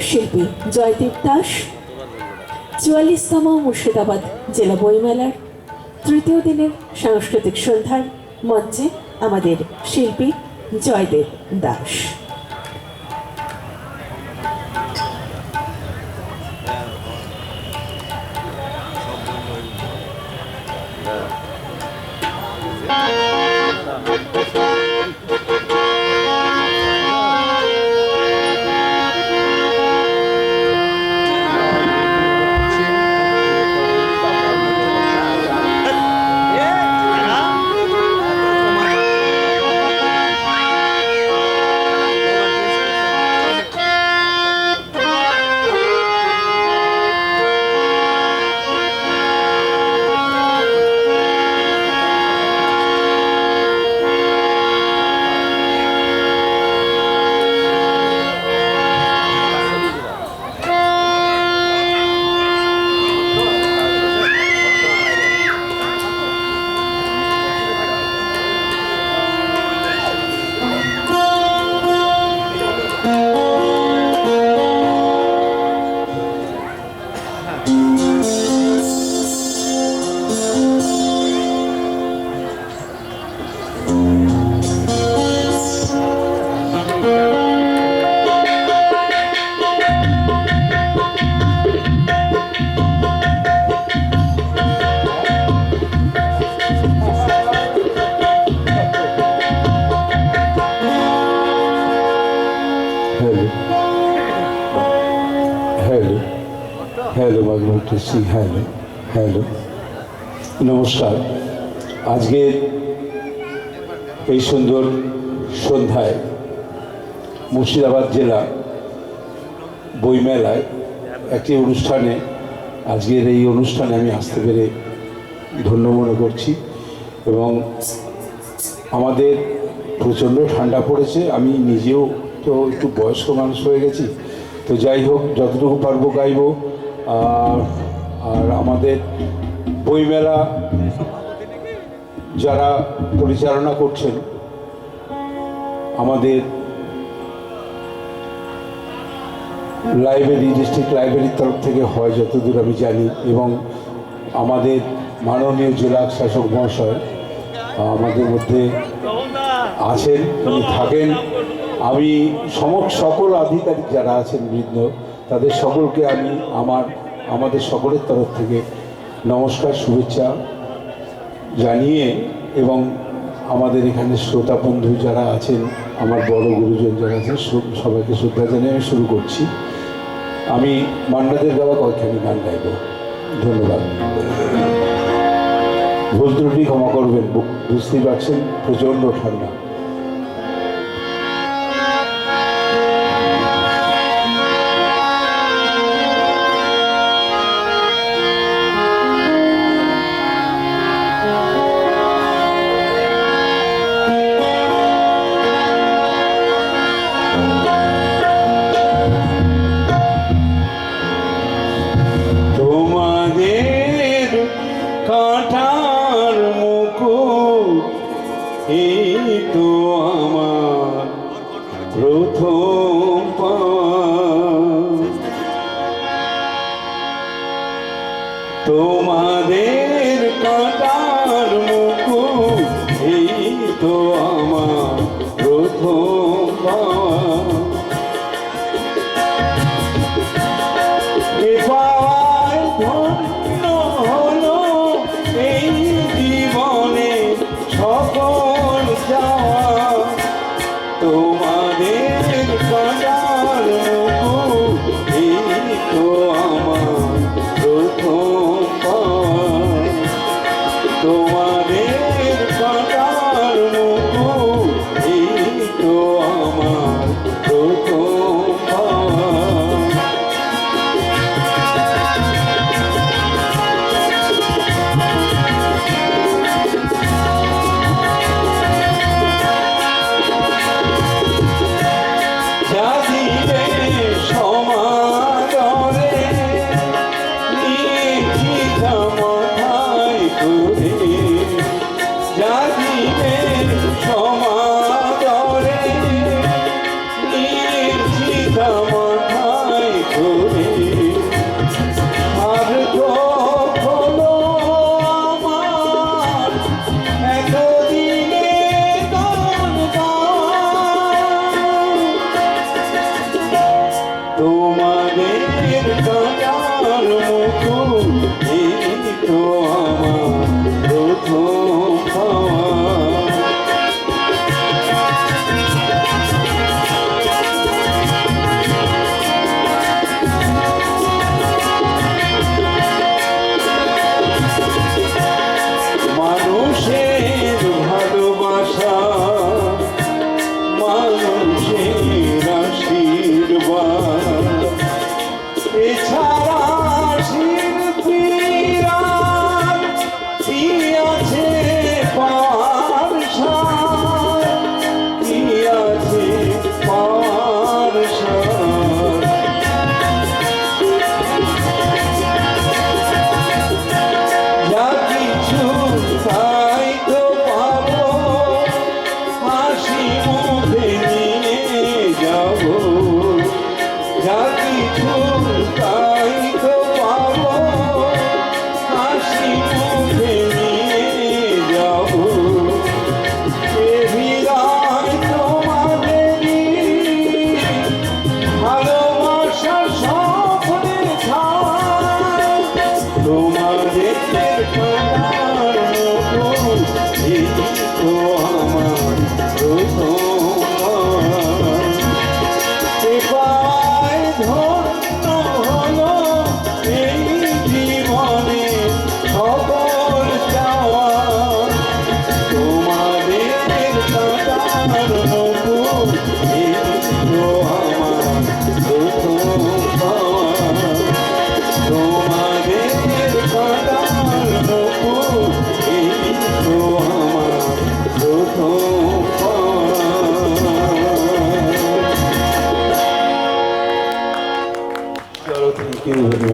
শিল্পী জয়দীপ দাস চুয়াল্লিশতম মুর্শিদাবাদ জেলা বইমেলার তৃতীয় দিনের সাংস্কৃতিক সন্ধ্যার মঞ্চে আমাদের শিল্পী জয়দেব দাস। সি হ্যালো হ্যালো নমস্কার। আজকে এই সুন্দর সন্ধ্যায় মুর্শিদাবাদ জেলা বইমেলায় একটি অনুষ্ঠানে, আজকের এই অনুষ্ঠানে আমি আসতে পেরে ধন্য মনে করছি এবং আমাদের প্রচণ্ড ঠান্ডা পড়েছে, আমি নিজেও তো একটু বয়স্ক মানুষ হয়ে গেছি। তো যাই হোক, যতটুকু পারব গাইব। আর আমাদের বইমেলা যারা পরিচালনা করছেন, আমাদের লাইব্রেরি, ডিস্ট্রিক্ট লাইব্রেরির তরফ থেকে হয় যতদূর আমি জানি এবং আমাদের মাননীয় জেলা শাসক মহাশয়, আমাদের মধ্যে আছেন, উনি থাকেন। আমি সম সকল আধিকারিক যারা আছেন বৃদ্ধ তাদের সকলকে আমি আমার, আমাদের সকলের তরফ থেকে নমস্কার, শুভেচ্ছা জানিয়ে এবং আমাদের এখানে শ্রোতা বন্ধু যারা আছেন, আমার বড় গুরুজন যারা আছেন সবাইকে শ্রদ্ধা জানিয়ে আমি শুরু করছি। আমি মান্নাদের গাওয়া কয়েকখানি গান গাইব। ধন্যবাদ। ভুল ত্রুটি ক্ষমা করবেন, বুঝতেই পারছেন, প্রচণ্ড ঠান্ডা। এই তো আমার প্রথম তোমাদের কাঁটার মুকুট এই তো আমার প্রথম তোমাদের সকল